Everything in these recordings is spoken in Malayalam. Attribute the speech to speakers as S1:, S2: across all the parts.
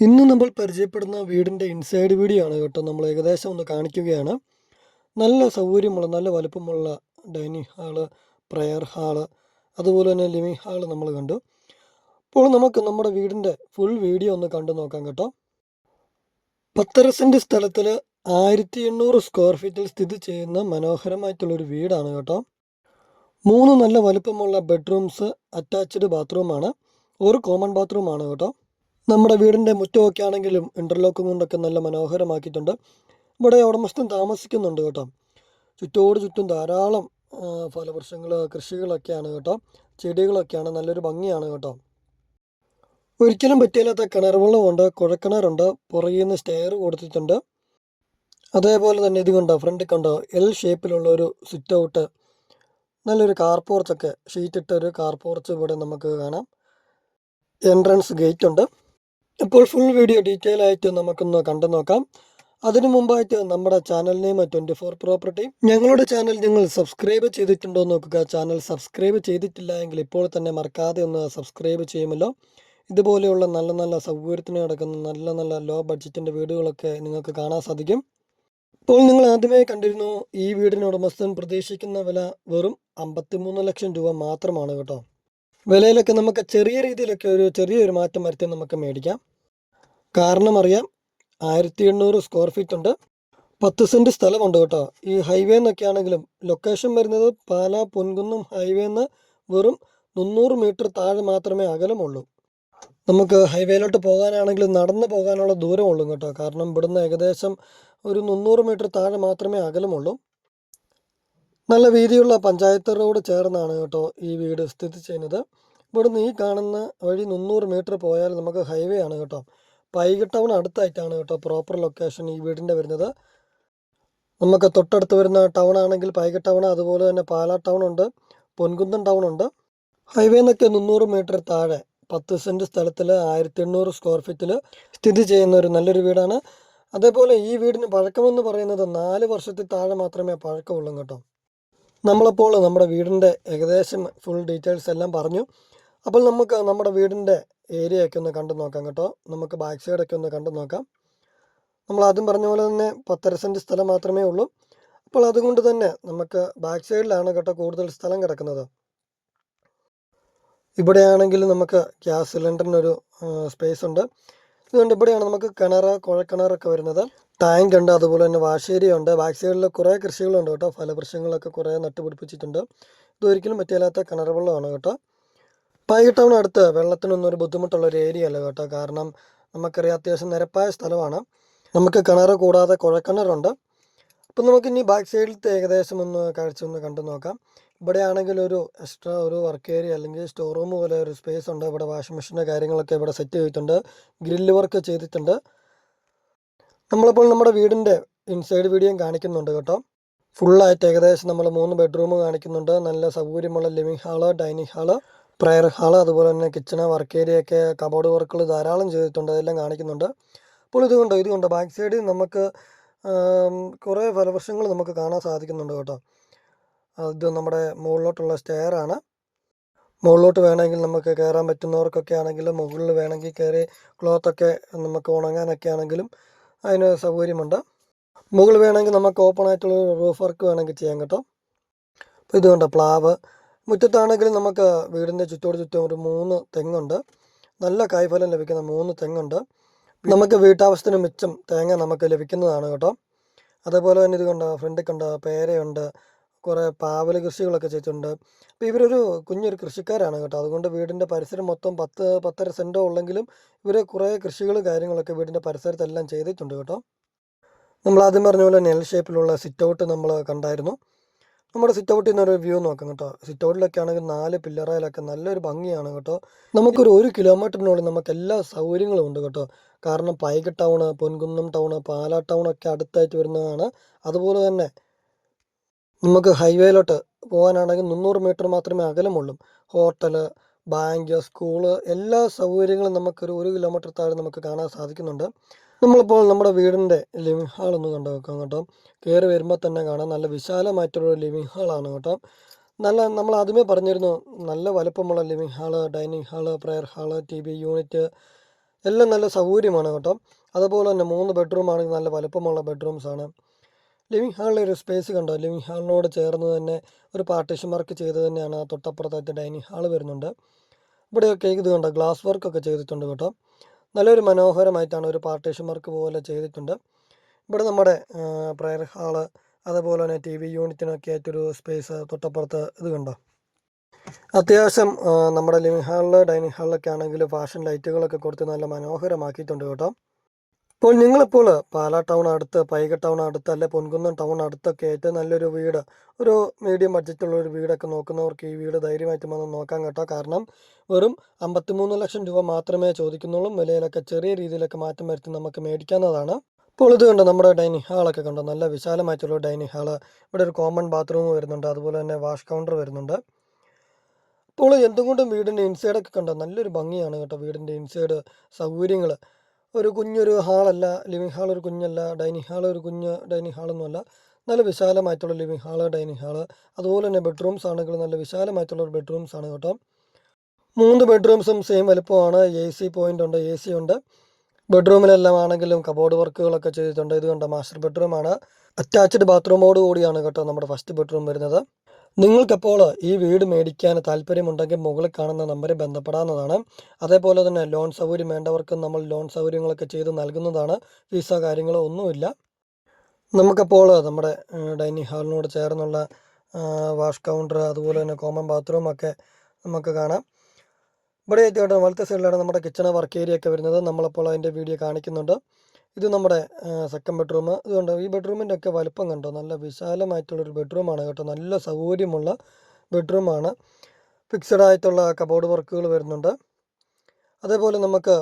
S1: ഇന്ന് നമ്മൾ പരിചയപ്പെടുന്ന വീടിന്റെ ഇൻസൈഡ് വീഡിയോ ആണ് കേട്ടോ. നമ്മൾ ഏകദേശം ഒന്ന് കാണിക്കുകയാണ്. നല്ല സൗകര്യമുള്ള നല്ല വലുപ്പമുള്ള ഡൈനിങ് ഹാൾ പ്രയർ ഹാൾ അതുപോലെ തന്നെ ലിവിങ് ഹാൾ നമ്മൾ കണ്ടു. അപ്പോൾ നമുക്ക് നമ്മുടെ വീടിന്റെ ഫുൾ വീഡിയോ ഒന്ന് കണ്ടു നോക്കാം കേട്ടോ. പത്തര സെന്റ് സ്ഥലത്തിൽ ആയിരത്തി എണ്ണൂറ് സ്ക്വയർ ഫീറ്റിൽ സ്ഥിതി ചെയ്യുന്ന മനോഹരമായിട്ടുള്ളൊരു വീടാണ് കേട്ടോ. മൂന്ന് നല്ല വലുപ്പമുള്ള ബെഡ്റൂംസ് അറ്റാച്ച്ഡ് ബാത്റൂമാണ് ഒരു കോമൺ ബാത്റൂമാണ് കേട്ടോ. നമ്മുടെ വീടിന്റെ മുറ്റമൊക്കെ ആണെങ്കിലും ഇന്റർലോക്കും കൊണ്ടൊക്കെ നല്ല മനോഹരമാക്കിയിട്ടുണ്ട്. ഇവിടെ ഉടമസ്ഥൻ താമസിക്കുന്നുണ്ട് കേട്ടോ. ചുറ്റോട് ചുറ്റും ധാരാളം ഫലവൃക്ഷങ്ങൾ കൃഷികളൊക്കെയാണ് കേട്ടോ. ചെടികളൊക്കെയാണ് നല്ലൊരു ഭംഗിയാണ് കേട്ടോ. ഒരിക്കലും പറ്റിയില്ലാത്ത കിണർ വെള്ളമുണ്ട് കുഴക്കിണറുണ്ട് പുറകിൽ നിന്ന് സ്റ്റെയർ കൊടുത്തിട്ടുണ്ട്. അതേപോലെ തന്നെ ഇത് കണ്ടോ ഫ്രണ്ടിൽ കണ്ടോ എൽ ഷേപ്പിലുള്ള ഒരു സിറ്റ് ഔട്ട് നല്ലൊരു കാർ പോർച്ചൊക്കെ ഷീറ്റ് ഇട്ട ഒരു കാർ പോർച്ച് ഇവിടെ നമുക്ക് കാണാം. എൻട്രൻസ് ഗേറ്റ് ഉണ്ട്. ഇപ്പോൾ ഫുൾ വീഡിയോ ഡീറ്റെയിൽ ആയിട്ട് നമുക്കൊന്ന് കണ്ടു നോക്കാം. അതിനു മുമ്പായിട്ട് നമ്മുടെ channel name twenty four property ഞങ്ങളുടെ ചാനൽ നിങ്ങൾ സബ്സ്ക്രൈബ് ചെയ്തിട്ടുണ്ടോ നോക്കുക. ചാനൽ സബ്സ്ക്രൈബ് ചെയ്തിട്ടില്ല എങ്കിൽ ഇപ്പോൾ തന്നെ മറക്കാതെ ഒന്ന് സബ്സ്ക്രൈബ് ചെയ്യുമല്ലോ. ഇതുപോലെയുള്ള നല്ല നല്ല സൗകര്യത്തിന് കിടക്കുന്ന നല്ല നല്ല ലോ ബഡ്ജറ്റിന്റെ വീടുകളൊക്കെ നിങ്ങൾക്ക് കാണാൻ സാധിക്കും. ഇപ്പോൾ നിങ്ങൾ ആദ്യമേ കണ്ടിരുന്നു ഈ വീടിന് ഉടമസ്ഥൻ പ്രതീക്ഷിക്കുന്ന വില വെറും അമ്പത്തിമൂന്ന് ലക്ഷം രൂപ മാത്രമാണ് കേട്ടോ. വിലയിലൊക്കെ നമുക്ക് ചെറിയ രീതിയിലൊക്കെ ഒരു ചെറിയൊരു മാറ്റം വരുത്തി നമുക്ക് മേടിക്കാം. കാരണം അറിയാം ആയിരത്തി എണ്ണൂറ് സ്ക്വയർ ഫീറ്റ് ഉണ്ട്. പത്ത് സെന്റ് സ്ഥലമുണ്ട് കേട്ടോ. ഈ ഹൈവേ എന്നൊക്കെ ആണെങ്കിലും ലൊക്കേഷൻ വരുന്നത് പാലാ പൊൻകുന്നം ഹൈവേ എന്ന് വെറും മുന്നൂറ് മീറ്റർ താഴെ മാത്രമേ അകലമുള്ളൂ. നമുക്ക് ഹൈവേയിലോട്ട് പോകാനാണെങ്കിലും നടന്നു പോകാനുള്ള ദൂരമുള്ളൂ കേട്ടോ. കാരണം ഇവിടുന്ന് ഏകദേശം ഒരു മുന്നൂറ് മീറ്റർ താഴെ മാത്രമേ അകലമുള്ളൂ. നല്ല വീതിയുള്ള പഞ്ചായത്ത് റോഡ് ചേർന്നാണ് കേട്ടോ ഈ വീട് സ്ഥിതി ചെയ്യുന്നത്. ഇവിടുന്ന് ഈ കാണുന്ന വഴി മുന്നൂറ് മീറ്റർ പോയാൽ നമുക്ക് ഹൈവേ ആണ് കേട്ടോ. പൈക ടൗൺ അടുത്തായിട്ടാണ് കേട്ടോ പ്രോപ്പർ ലൊക്കേഷൻ ഈ വീടിന്റെ വരുന്നത്. നമുക്ക് തൊട്ടടുത്ത് വരുന്ന ടൗൺ ആണെങ്കിൽ പൈക ടൗൺ അതുപോലെ തന്നെ പാലാ ടൗൺ ഉണ്ട് പൊൻകുന്നം ടൗൺ ഉണ്ട്. ഹൈവേ എന്നൊക്കെ മുന്നൂറ് മീറ്റർ താഴെ പത്ത് സെന്റ് സ്ഥലത്തിൽ ആയിരത്തി എണ്ണൂറ് സ്ക്വയർ ഫീറ്റിൽ സ്ഥിതി ചെയ്യുന്ന ഒരു നല്ലൊരു വീടാണ്. അതേപോലെ ഈ വീടിന് പഴക്കമെന്ന് പറയുന്നത് നാല് വർഷത്തിൽ താഴെ മാത്രമേ പഴക്കമുള്ളൂ കേട്ടോ. നമ്മളപ്പോൾ നമ്മുടെ വീടിന്റെ ഏകദേശം ഫുൾ ഡീറ്റെയിൽസ് എല്ലാം പറഞ്ഞു. അപ്പോൾ നമുക്ക് നമ്മുടെ വീടിന്റെ ഏരിയയൊക്കെ ഒന്ന് കണ്ടു നോക്കാം കേട്ടോ. നമുക്ക് ബാക്ക് സൈഡൊക്കെ ഒന്ന് കണ്ടു നോക്കാം. നമ്മൾ ആദ്യം പറഞ്ഞ പോലെ തന്നെ പത്തര സെന്റ് സ്ഥലം മാത്രമേ ഉള്ളൂ. അപ്പോൾ അതുകൊണ്ട് തന്നെ നമുക്ക് ബാക്ക് സൈഡിലാണ് കേട്ടോ കൂടുതൽ സ്ഥലം കിടക്കുന്നത്. ഇവിടെയാണെങ്കിൽ നമുക്ക് ഗ്യാസ് സിലിണ്ടറിനൊരു സ്പേസ് ഉണ്ട്. ഇതുകൊണ്ട് ഇവിടെയാണ് നമുക്ക് കിണർ കുഴക്കിണറൊക്കെ വരുന്നത്. ടാങ്ക് ഉണ്ട് അതുപോലെ തന്നെ വാശേരിയുണ്ട്. ബാക്ക് സൈഡിൽ കുറേ കൃഷികളുണ്ട് കേട്ടോ. ഫലവൃക്ഷങ്ങളൊക്കെ കുറേ നട്ടുപിടിപ്പിച്ചിട്ടുണ്ട്. ഇതൊരിക്കലും പറ്റിയില്ലാത്ത കിണർ വെള്ളമാണ് കേട്ടോ. പൈകിട്ടവണ അടുത്ത് വെള്ളത്തിനൊന്നും ഒരു ബുദ്ധിമുട്ടുള്ള ഒരു ഏരിയ അല്ല കേട്ടോ. കാരണം നമുക്കറിയാം അത്യാവശ്യം നിരപ്പായ സ്ഥലമാണ്. നമുക്ക് കിണർ കൂടാതെ കുഴക്കിണറുണ്ട് അപ്പം നമുക്കിനി ബാക്ക് സൈഡിലത്തെ ഏകദേശം ഒന്ന് കാഴ്ച ഒന്ന് കണ്ടു നോക്കാം. ഇവിടെ ആണെങ്കിൽ ഒരു എക്സ്ട്രാ ഒരു വർക്ക് ഏരിയ അല്ലെങ്കിൽ സ്റ്റോർ റൂം പോലെ ഒരു സ്പേസ് ഉണ്ട്. ഇവിടെ വാഷിംഗ് മെഷീന്റെ കാര്യങ്ങളൊക്കെ ഇവിടെ സെറ്റ് ചെയ്തിട്ടുണ്ട്. ഗ്രില്ല് വർക്ക് ചെയ്തിട്ടുണ്ട്. നമ്മളിപ്പോൾ നമ്മുടെ വീടിന്റെ ഇൻസൈഡ് വീഡിയോയും കാണിക്കുന്നുണ്ട് കേട്ടോ. ഫുള്ളായിട്ട് ഏകദേശം നമ്മൾ മൂന്ന് ബെഡ്റൂം കാണിക്കുന്നുണ്ട്. നല്ല സൗകര്യമുള്ള living hall dining hall prayer hall അതുപോലെ തന്നെ കിച്ചണ് വർക്ക് ഏരിയ ഒക്കെ കബോർഡ് വർക്കുകൾ ധാരാളം ചെയ്തിട്ടുണ്ട്. അതെല്ലാം കാണിക്കുന്നുണ്ട്. അപ്പോൾ ഇതുകൊണ്ട് ഇതുകൊണ്ട് ബാക്ക് സൈഡിൽ നമുക്ക് കുറേ ഫലവൃക്ഷങ്ങൾ നമുക്ക് കാണാൻ സാധിക്കുന്നുണ്ട് കേട്ടോ. അത് നമ്മുടെ മുകളിലോട്ടുള്ള സ്റ്റെയർ ആണ്. മുകളിലോട്ട് വേണമെങ്കിൽ നമുക്ക് കയറാൻ പറ്റുന്നവർക്കൊക്കെ ആണെങ്കിലും മുകളിൽ വേണമെങ്കിൽ കയറി ക്ലോത്തൊക്കെ നമുക്ക് ഉണങ്ങാനൊക്കെ ആണെങ്കിലും അതിന് സൗകര്യമുണ്ട്. മുകളിൽ വേണമെങ്കിൽ നമുക്ക് ഓപ്പൺ ആയിട്ടുള്ള റൂഫ് വർക്ക് വേണമെങ്കിൽ ചെയ്യാൻ കേട്ടോ. അപ്പോൾ ഇതുകൊണ്ട് പ്ലാവ്. മുറ്റത്താണെങ്കിൽ നമുക്ക് വീടിന്റെ ചുറ്റോട് ചുറ്റും ഒരു മൂന്ന് തെങ്ങുണ്ട്. നല്ല കായ്ഫലം ലഭിക്കുന്ന മൂന്ന് തെങ്ങുണ്ട്. നമുക്ക് വീട്ടാവശ്യത്തിന് മിച്ചം തേങ്ങ നമുക്ക് ലഭിക്കുന്നതാണ് കേട്ടോ. അതേപോലെ തന്നെ ഇതുകൊണ്ട് കണ്ടോ ഫ്രണ്ടിൽ കണ്ടോ പേരയുണ്ട്. കുറേ പാവൽ കൃഷികളൊക്കെ ചെയ്തിട്ടുണ്ട്. അപ്പോൾ ഇവരൊരു കുഞ്ഞൊരു കൃഷിക്കാരാണ് കേട്ടോ. അതുകൊണ്ട് വീടിന്റെ പരിസരം മൊത്തം പത്ത് പത്തര സെന്റോ ഉള്ളെങ്കിലും ഇവർ കുറേ കൃഷികളും കാര്യങ്ങളൊക്കെ വീടിന്റെ പരിസരത്തെല്ലാം ചെയ്തിട്ടുണ്ട് കേട്ടോ. നമ്മൾ ആദ്യം പറഞ്ഞ പോലെ നെൽ ഷേപ്പിലുള്ള സിറ്റ് ഔട്ട് നമ്മൾ കണ്ടായിരുന്നു. നമ്മുടെ സിറ്റ് ഔട്ടിൽ നിന്നൊരു വ്യൂ നോക്കാം കേട്ടോ. സിറ്റ് ഔട്ടിലൊക്കെ ആണെങ്കിൽ നാല് പില്ലറയിലൊക്കെ നല്ലൊരു ഭംഗിയാണ് കേട്ടോ. നമുക്കൊരു ഒരു കിലോമീറ്ററിനുള്ളിൽ നമുക്ക് എല്ലാ സൗകര്യങ്ങളും ഉണ്ട് കേട്ടോ. കാരണം പൈക ടൗണ് പൊൻകുന്നം ടൗണ് പാലാ ടൗണൊക്കെ അടുത്തായിട്ട് വരുന്നതാണ്. അതുപോലെ തന്നെ നമുക്ക് ഹൈവേയിലോട്ട് പോകാനാണെങ്കിൽ മുന്നൂറ് മീറ്റർ മാത്രമേ അകലമുള്ളൂ. ഹോട്ടൽ ബാങ്ക് സ്കൂൾ എല്ലാ സൗകര്യങ്ങളും നമുക്കൊരു ഒരു കിലോമീറ്റർ താഴെ നമുക്ക് കാണാൻ സാധിക്കുന്നുണ്ട്. നമ്മളിപ്പോൾ നമ്മുടെ വീടിന്റെ ലിവിങ് ഹാൾ ഒന്ന് കണ്ടു വെക്കാം കേട്ടോ. കയറി വരുമ്പോൾ തന്നെ കാണാം. നല്ല വിശാലമായിട്ടുള്ള ലിവിങ് ഹാളാണ് കേട്ടോ. നല്ല നമ്മൾ ആദ്യമേ പറഞ്ഞിരുന്നു നല്ല വലുപ്പമുള്ള living hall dining hall prayer hall T V unit എല്ലാം നല്ല സൗകര്യമാണ് കേട്ടോ. അതുപോലെ തന്നെ മൂന്ന് ബെഡ്റൂം ആണെങ്കിൽ നല്ല വലുപ്പമുള്ള ബെഡ്റൂംസ് ആണ്. ലിവിങ് ഹാളിൽ ഒരു സ്പേസ് കണ്ടോ? ലിവിങ് ഹാളിനോട് ചേർന്ന് തന്നെ ഒരു പാർട്ടീഷൻ വർക്ക് ചെയ്ത് തന്നെയാണ് ആ തൊട്ടപ്പുറത്തായിട്ട് ഡൈനിങ് ഹാൾ വരുന്നുണ്ട്. ഇവിടെയൊക്കെ ഇത് കണ്ടോ? ഗ്ലാസ് വർക്കൊക്കെ ചെയ്തിട്ടുണ്ട് കേട്ടോ. നല്ലൊരു മനോഹരമായിട്ടാണ് ഒരു പാർട്ടീഷൻ വർക്ക് പോലെ ചെയ്തിട്ടുണ്ട്. ഇവിടെ നമ്മുടെ പ്രയർ ഹാൾ അതുപോലെ തന്നെ ടി വി യൂണിറ്റിനൊക്കെ ആയിട്ടൊരു സ്പേസ് തൊട്ടപ്പുറത്ത് ഇത് കണ്ടോ? അത്യാവശ്യം നമ്മുടെ ലിവിങ് ഹാളിൽ ഡൈനിങ് ഹാളിലൊക്കെ ആണെങ്കിൽ ഫാഷൻ ലൈറ്റുകളൊക്കെ കൊടുത്ത് നല്ല മനോഹരമാക്കിയിട്ടുണ്ട് കേട്ടോ. ഇപ്പോൾ നിങ്ങളിപ്പോൾ പാലാ ടൗൺ അടുത്ത് പൈക ടൗൺ അടുത്ത് അല്ലെ പൊൻകുന്നം ടൗൺ അടുത്തൊക്കെ ആയിട്ട് നല്ലൊരു വീട് ഒരു മീഡിയം ബഡ്ജറ്റുള്ള ഒരു വീടൊക്കെ നോക്കുന്നവർക്ക് ഈ വീട് ധൈര്യമായിട്ട് വന്ന് നോക്കാൻ കേട്ടോ. കാരണം വെറും അമ്പത്തിമൂന്ന് ലക്ഷം രൂപ മാത്രമേ ചോദിക്കുന്നുള്ളൂ. വിലയിലൊക്കെ ചെറിയ രീതിയിലൊക്കെ മാറ്റം വരുത്തി നമുക്ക് മേടിക്കാവുന്നതാണ്. ഇപ്പോൾ ഇത് കണ്ടോ നമ്മുടെ ഡൈനിങ് ഹാളൊക്കെ കണ്ടോ? നല്ല വിശാലമായിട്ടുള്ള ഡൈനിങ് ഹാൾ. ഇവിടെ ഒരു കോമൺ ബാത്റൂം വരുന്നുണ്ട്. അതുപോലെ തന്നെ വാഷ് കൗണ്ടർ വരുന്നുണ്ട്. ഇപ്പോൾ എന്തുകൊണ്ടും വീടിന്റെ ഇൻസൈഡൊക്കെ കണ്ടോ? നല്ലൊരു ഭംഗിയാണ് കേട്ടോ വീടിന്റെ ഇൻസൈഡ് സൗകര്യങ്ങൾ ഒരു കുഞ്ഞൊരു ഹാളല്ല ലിവിങ് ഹാൾ ഒരു കുഞ്ഞല്ല ഡൈനിങ് ഹാൾ ഒരു കുഞ്ഞ് ഡൈനിങ് ഹാളൊന്നുമല്ല. നല്ല വിശാലമായിട്ടുള്ള ലിവിങ് ഹാൾ ഡൈനിങ് ഹാൾ. അതുപോലെ തന്നെ ബെഡ്റൂംസ് ആണെങ്കിൽ നല്ല വിശാലമായിട്ടുള്ള ഒരു ബെഡ്റൂംസ് ആണ് കേട്ടോ. മൂന്ന് ബെഡ്റൂംസും സെയിം വലുപ്പമാണ്. എ സി പോയിന്റ് ഉണ്ട് എ സി ഉണ്ട്. ബെഡ്റൂമിലെല്ലാം ആണെങ്കിലും കബോർഡ് വർക്കുകളൊക്കെ ചെയ്തിട്ടുണ്ട്. ഇത് കണ്ട? മാസ്റ്റർ ബെഡ്റൂമാണ്. അറ്റാച്ച്ഡ് ബാത്റൂമോട് കൂടിയാണ് കേട്ടോ നമ്മുടെ ഫസ്റ്റ് ബെഡ്റൂം വരുന്നത്. നിങ്ങൾക്കപ്പോൾ ഈ വീട് മേടിക്കാൻ താല്പര്യമുണ്ടെങ്കിൽ മുകളിൽ കാണുന്ന നമ്പറിൽ ബന്ധപ്പെടാവുന്നതാണ്. അതേപോലെ തന്നെ ലോൺ സൗകര്യം വേണ്ടവർക്ക് നമ്മൾ ലോൺ സൗകര്യങ്ങളൊക്കെ ചെയ്ത് നൽകുന്നതാണ്. ഫീസോ കാര്യങ്ങളോ ഒന്നുമില്ല. നമുക്കപ്പോൾ നമ്മുടെ ഡൈനിങ് ഹാളിനോട് ചേർന്നുള്ള വാഷ് കൗണ്ടർ അതുപോലെ തന്നെ കോമൺ ബാത്റൂം ഒക്കെ നമുക്ക് കാണാം. ഇവിടെ ആയിട്ട് വലത്തെ സൈഡിലാണ് നമ്മുടെ കിച്ചണ് വർക്ക് ഏരിയ ഒക്കെ വരുന്നത്. നമ്മളപ്പോൾ അതിന്റെ വീഡിയോ കാണിക്കുന്നുണ്ട്. ഇത് നമ്മുടെ സെക്കൻഡ് ബെഡ്റൂം ഇതുകൊണ്ട് ഈ ബെഡ്റൂമിന്റെ ഒക്കെ വലുപ്പം കണ്ടോ? നല്ല വിശാലമായിട്ടുള്ളൊരു ബെഡ്റൂമാണ് കേട്ടോ. നല്ല സൗകര്യമുള്ള ബെഡ്റൂമാണ് ഫിക്സഡ് ആയിട്ടുള്ള കബോർഡ് വർക്കുകൾ വരുന്നുണ്ട്. അതേപോലെ നമുക്ക്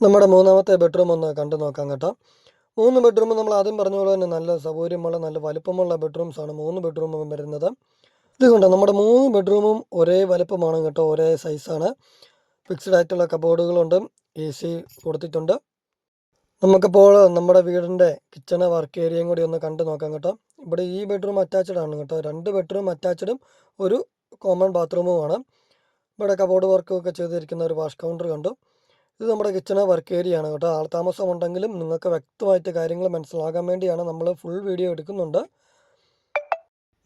S1: നമ്മുടെ മൂന്നാമത്തെ ബെഡ്റൂം ഒന്ന് കണ്ടു നോക്കാം കേട്ടോ. മൂന്ന് ബെഡ്റൂം നമ്മൾ ആദ്യം പറഞ്ഞ പോലെ തന്നെ നല്ല സൗകര്യമുള്ള നല്ല വലുപ്പമുള്ള ബെഡ്റൂംസ് ആണ് മൂന്ന് ബെഡ്റൂമും വരുന്നത്. ഇതുകൊണ്ട് നമ്മുടെ മൂന്ന് ബെഡ്റൂമും ഒരേ വലുപ്പമാണ് കേട്ടോ ഒരേ സൈസാണ് ഫിക്സഡ് ആയിട്ടുള്ള കബോർഡുകളുണ്ട് എ സി കൊടുത്തിട്ടുണ്ട്. നമുക്കിപ്പോൾ നമ്മുടെ വീടിന്റെ കിച്ചണ് വർക്ക് ഏരിയയും കൂടി ഒന്ന് കണ്ടു നോക്കാം കേട്ടോ. ഇവിടെ ഈ ബെഡ്റൂം അറ്റാച്ച്ഡ് ആണ് കേട്ടോ. രണ്ട് ബെഡ്റൂം അറ്റാച്ച്ഡും ഒരു കോമൺ ബാത്റൂമും ആണ്. ഇവിടെ കബോർഡ് വർക്കും ഒക്കെ ചെയ്തിരിക്കുന്ന ഒരു വാഷ് കൗണ്ടർ കണ്ടു. ഇത് നമ്മുടെ കിച്ചണ് വർക്ക് ഏരിയ ആണ് കേട്ടോ. ആൾതാമസം ഉണ്ടെങ്കിലും നിങ്ങൾക്ക് വ്യക്തമായിട്ട് കാര്യങ്ങൾ മനസ്സിലാകാൻ വേണ്ടിയാണ് നമ്മൾ ഫുൾ വീഡിയോ എടുക്കുന്നുണ്ട്.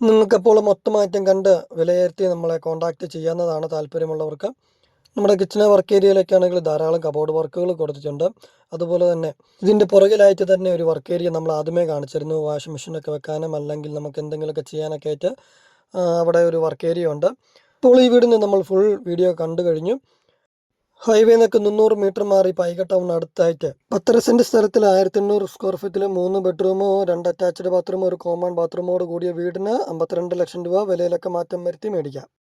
S1: നിങ്ങൾക്കപ്പോൾ മൊത്തമായിട്ടും കണ്ട് വിലയിരുത്തി നമ്മളെ കോൺടാക്റ്റ് ചെയ്യാവുന്നതാണ് താല്പര്യമുള്ളവർക്ക്. നമ്മുടെ കിച്ചണെ വർക്ക് ഏരിയയിലൊക്കെ ആണെങ്കിൽ ധാരാളം കബോർഡ് വർക്കുകൾ കൊടുത്തിട്ടുണ്ട്. അതുപോലെ തന്നെ ഇതിന്റെ പുറകിലായിട്ട് തന്നെ ഒരു വർക്ക് ഏരിയ നമ്മൾ ആദ്യമേ കാണിച്ചിരുന്നു. വാഷിംഗ് മെഷീനൊക്കെ വെക്കാനും അല്ലെങ്കിൽ നമുക്ക് എന്തെങ്കിലുമൊക്കെ ചെയ്യാനൊക്കെ ആയിട്ട് അവിടെ ഒരു വർക്ക് ഏരിയ ഉണ്ട്. ഇപ്പോൾ ഈ വീടിന് നമ്മൾ ഫുൾ വീഡിയോ കണ്ടു കഴിഞ്ഞു. ഹൈവേ നിന്നൊക്കെ മുന്നൂറ് മീറ്റർ മാറി പൈക ടൗൺ അടുത്തായിട്ട് പത്തര സെന്റ് സ്ഥലത്തിൽ ആയിരത്തി എണ്ണൂറ് സ്ക്വയർ ഫീറ്റിൽ മൂന്ന് ബെഡ്റൂമോ രണ്ട് അറ്റാച്ച്ഡ് ബാത്റൂമോ ഒരു കോമൺ ബാത്റൂമോട് കൂടിയ വീടിന് അമ്പത്തിരണ്ട് ലക്ഷം രൂപ വിലയിലൊക്കെ മാറ്റം വരുത്തി മേടിക്കാം.